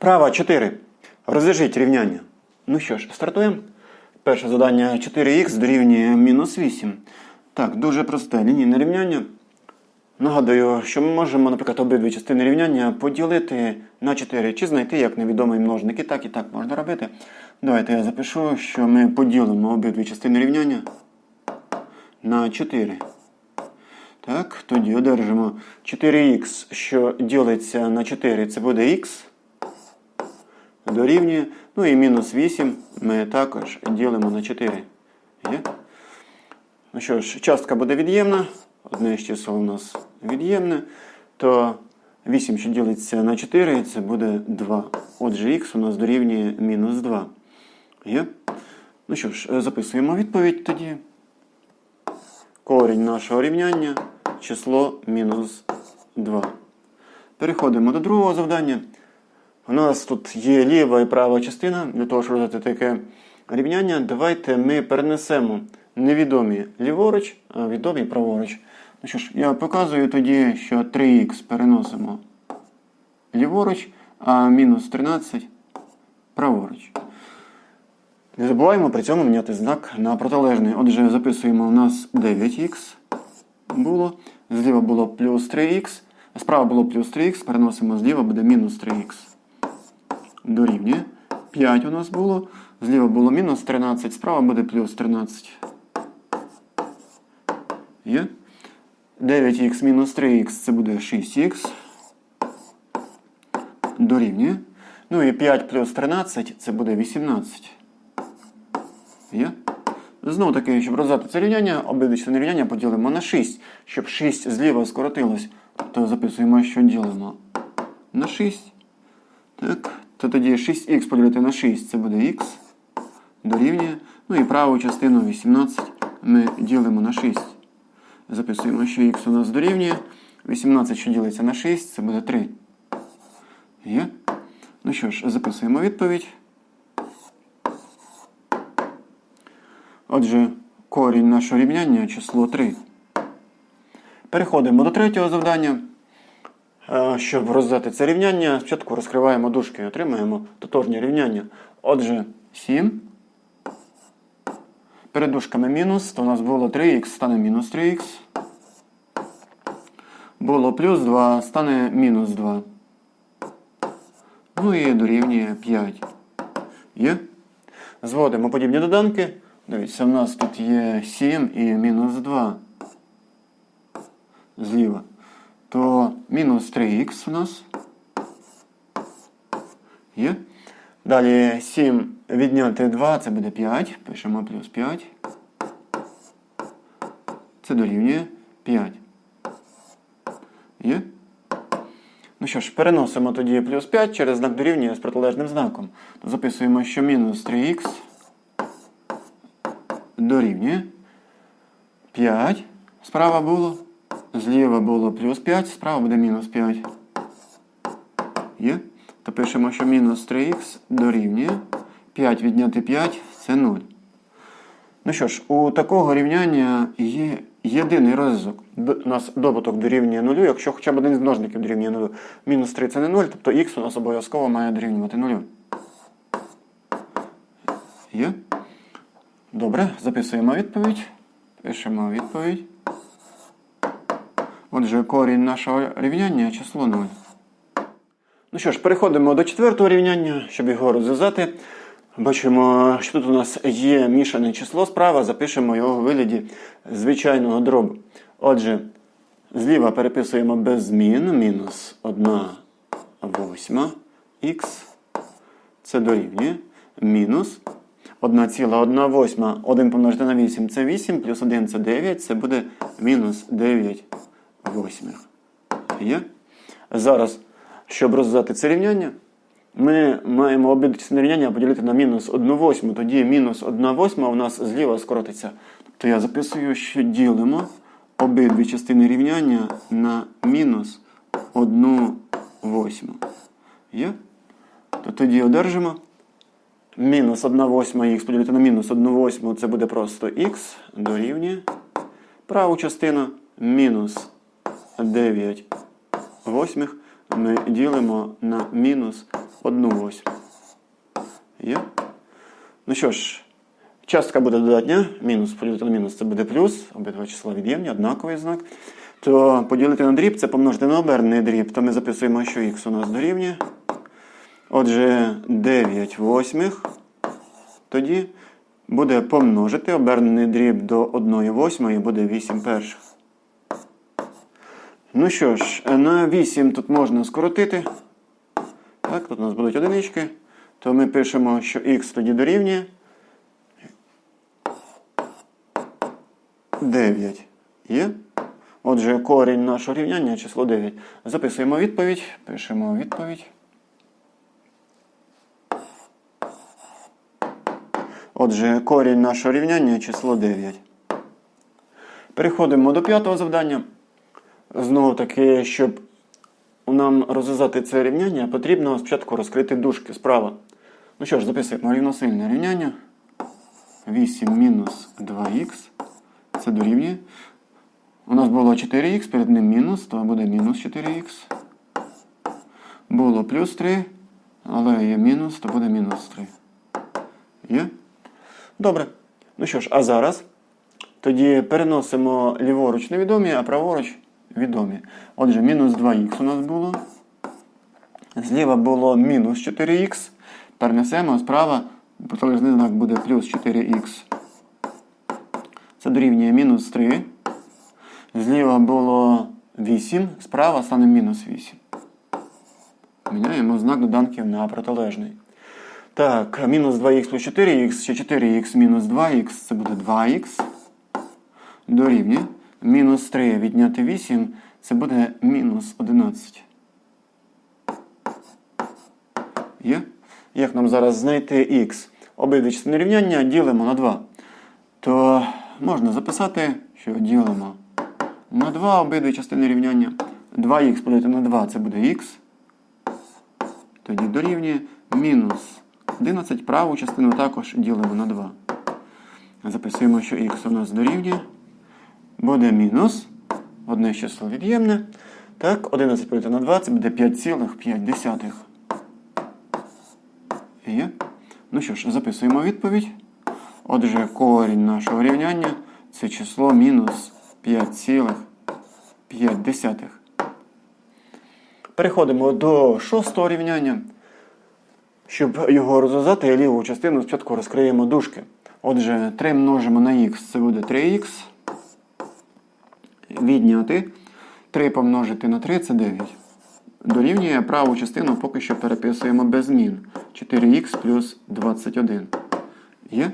Вправа 4. Розв'яжіть рівняння. Ну що ж, стартуємо. Перше завдання 4х дорівнює мінус 8. Так, дуже просте лінійне рівняння. Нагадую, що ми можемо, наприклад, обидві частини рівняння поділити на 4 чи знайти як невідомий множник. І так, і так можна робити. Давайте я запишу, що ми поділимо обидві частини рівняння на 4. Так, тоді одержимо 4х, що ділиться на 4, це буде х. Дорівнює. Ну і мінус 8 ми також ділимо на 4. Є? Ну що ж, частка буде від'ємна. Одне з чисел у нас від'ємне. То 8, що ділиться на 4, це буде 2. Отже, х у нас дорівнює мінус 2. Є? Ну що ж, записуємо відповідь тоді. Корінь нашого рівняння число мінус 2. Переходимо до другого завдання. У нас тут є ліва і права частина. Для того, щоб роздати таке рівняння, давайте ми перенесемо невідомі ліворуч, а відомі праворуч. Ну що ж, я показую тоді, що 3х переносимо ліворуч, а мінус 13 праворуч. Не забуваємо при цьому міняти знак на протилежний. Отже, записуємо у нас 9х було. Зліва було плюс 3х. Справа було плюс 3х, переносимо зліва, буде мінус 3х. Дорівнює. 5 у нас було. Зліва було мінус 13, справа буде плюс 13. Є. 9х мінус 3х це буде 6х. Дорівнює. Ну і 5 плюс 13 це буде 18. Є? Знову таки, щоб роздати це рівняння, обидві частини рівняння поділимо на 6. Щоб 6 зліва скоротилось, то записуємо, що ділимо на 6. Так, то тоді 6х поділити на 6 це буде х. Дорівнює. Ну і праву частину 18 ми ділимо на 6. Записуємо, що х у нас дорівнює. 18, що ділиться на 6, це буде 3. Є? Ну що ж, записуємо відповідь. Отже, корінь нашого рівняння число 3. Переходимо до третього завдання. Е, Щоб роздати це рівняння, спочатку розкриваємо дужки і отримаємо тотожні рівняння. Отже, 7. Перед дужками мінус, то у нас було 3х, стане мінус 3х. Було плюс 2, стане мінус 2. Ну і дорівнює 5. Є? Зводимо подібні доданки. Дивіться, у нас тут є 7 і мінус 2 зліва. То мінус 3х у нас. Є. Далі 7 відняти 2, це буде 5. Пишемо плюс 5. Це дорівнює 5. Є? Ну що ж, переносимо тоді плюс 5 через знак дорівнює з протилежним знаком. То записуємо, що мінус 3х дорівнює 5. Справа було. Зліва було плюс 5, справа буде мінус 5. Є? То пишемо, що мінус 3х дорівнює 5 відняти 5 це 0. Ну що ж, у такого рівняння є єдиний розв'язок. У нас добуток дорівнює 0, якщо хоча б один з множників дорівнює 0. Мінус 3 це не 0, тобто х у нас обов'язково має дорівнювати 0. Є? Добре, записуємо відповідь. Пишемо відповідь. Отже, корінь нашого рівняння число 0. Ну що ж, переходимо до четвертого рівняння, щоб його розв'язати. Бачимо, що тут у нас є мішане число справа, запишемо його у вигляді звичайного дробу. Отже, зліва переписуємо без змін, мінус 1 восьма х. Це дорівнює мінус 1,1 восьма. 1 помножити на 8 це 8, плюс 1 це 9, це буде мінус 9 восьмих. Є? Зараз, щоб розв'язати це рівняння, ми маємо обидві частини рівняння поділити на мінус 1 восьму. Тоді мінус 1 восьма у нас зліва скоротиться. Тобто я записую, що ділимо обидві частини рівняння на мінус 1 восьму. Є? То тоді одержимо мінус 1 восьма х поділити на мінус 1 восьму, це буде просто х дорівнює. Праву частину мінус 9 восьмих ми ділимо на мінус 1 восьму. Є? Ну що ж, частка буде додатня, мінус поділити на мінус це буде плюс, обидва числа від'ємні, однаковий знак. То поділити на дріб це помножити на обернений дріб, то ми записуємо, що х у нас дорівнює. Отже, 9 восьмих тоді буде помножити обернений дріб до 1 восьмої буде 8 перших. Ну що ж, на 8 тут можна скоротити. Так, тут у нас будуть одинички. То ми пишемо, що х тоді дорівнює 9. Є? Отже, корінь нашого рівняння число 9. Записуємо відповідь. Пишемо відповідь. Отже, корінь нашого рівняння число 9. Переходимо до п'ятого завдання. Знову таки, щоб нам розв'язати це рівняння, потрібно спочатку розкрити дужки справа. Ну що ж, записуємо рівносильне рівняння. 8 мінус 2х. Це дорівнює. У нас було 4х, перед ним мінус, то буде мінус 4х. Було плюс 3, але є мінус, то буде мінус 3. Є? Добре. Ну що ж, а зараз тоді переносимо ліворуч невідомі, а праворуч відомі. Отже, мінус 2х у нас було. Зліва було мінус 4х. Перенесемо справа, протилежний знак буде плюс 4х. Це дорівнює мінус 3. Зліва було 8, справа стане мінус 8. Міняємо знак доданків на протилежний. Так, мінус 2х плюс 4х, ще 4х мінус 2х, це буде 2х. Дорівнює. Мінус 3 відняти 8, це буде мінус 11. Є? Як нам зараз знайти х? Обидві частини рівняння ділимо на 2. То можна записати, що ділимо на 2 обидві частини рівняння. 2х поділити на 2 це буде х. Тоді дорівнює мінус 11. Праву частину також ділимо на 2. Записуємо, що х у нас дорівнює. Буде мінус. Одне число від'ємне. Так, 11 поділити на 2 це буде 5,5. Є. Ну що ж, записуємо відповідь. Отже, корінь нашого рівняння це число мінус 5,5. Переходимо до шостого рівняння. Щоб його розв'язати, ліву частину спочатку розкриємо дужки. Отже, 3 множимо на х, це буде 3х. Відняти. 3 помножити на 3 це 9. Дорівнює праву частину поки що переписуємо без змін. 4х плюс 21. Є?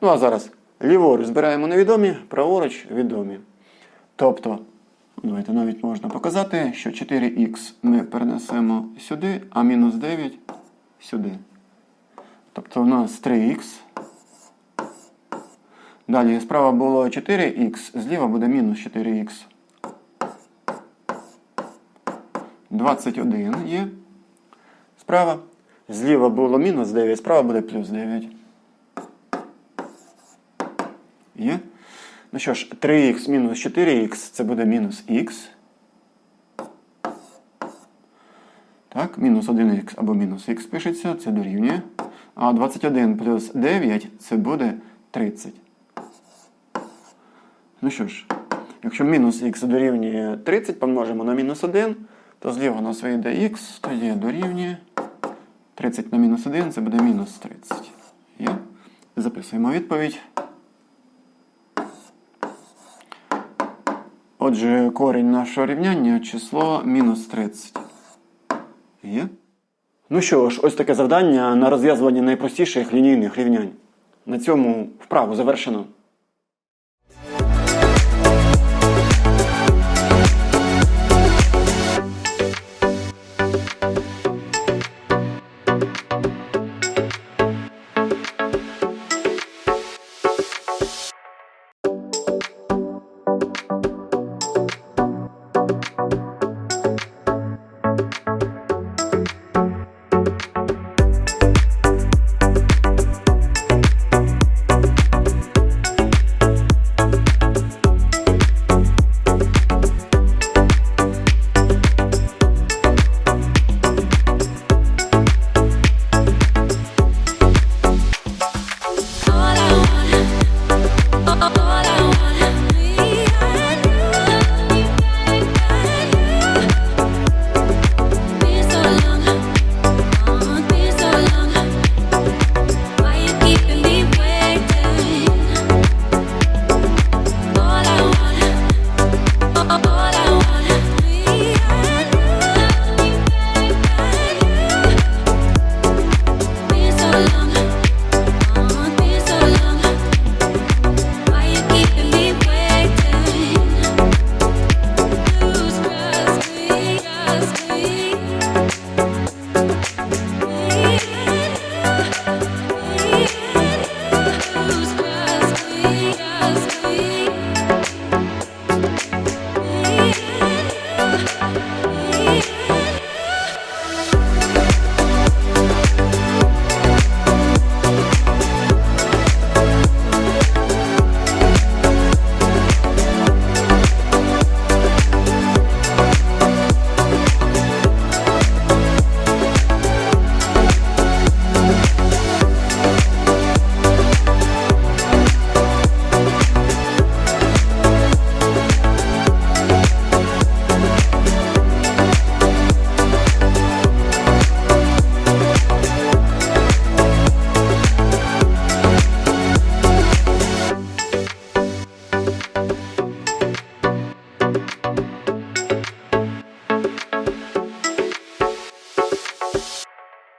Ну а зараз ліворуч збираємо невідомі, праворуч відомі. Тобто, давайте навіть можна показати, що 4х ми перенесемо сюди, а мінус 9 сюди. Тобто у нас 3х. Далі справа було 4х, зліва буде мінус 4х. 21 є. Справа. Зліва було мінус 9, справа буде плюс 9. Є. Ну що ж, 3х мінус 4х це буде мінус х. Так, мінус 1х або мінус х пишеться, це дорівнює. А 21 плюс 9 це буде 30. Ну що ж, якщо мінус х дорівнює 30, помножимо на мінус 1, то зліва у нас вийде х, тоді дорівнює 30 на мінус 1, це буде мінус 30. Є? Записуємо відповідь. Отже, корінь нашого рівняння число мінус 30. Є? Ну що ж, ось таке завдання на розв'язування найпростіших лінійних рівнянь. На цьому вправу завершено.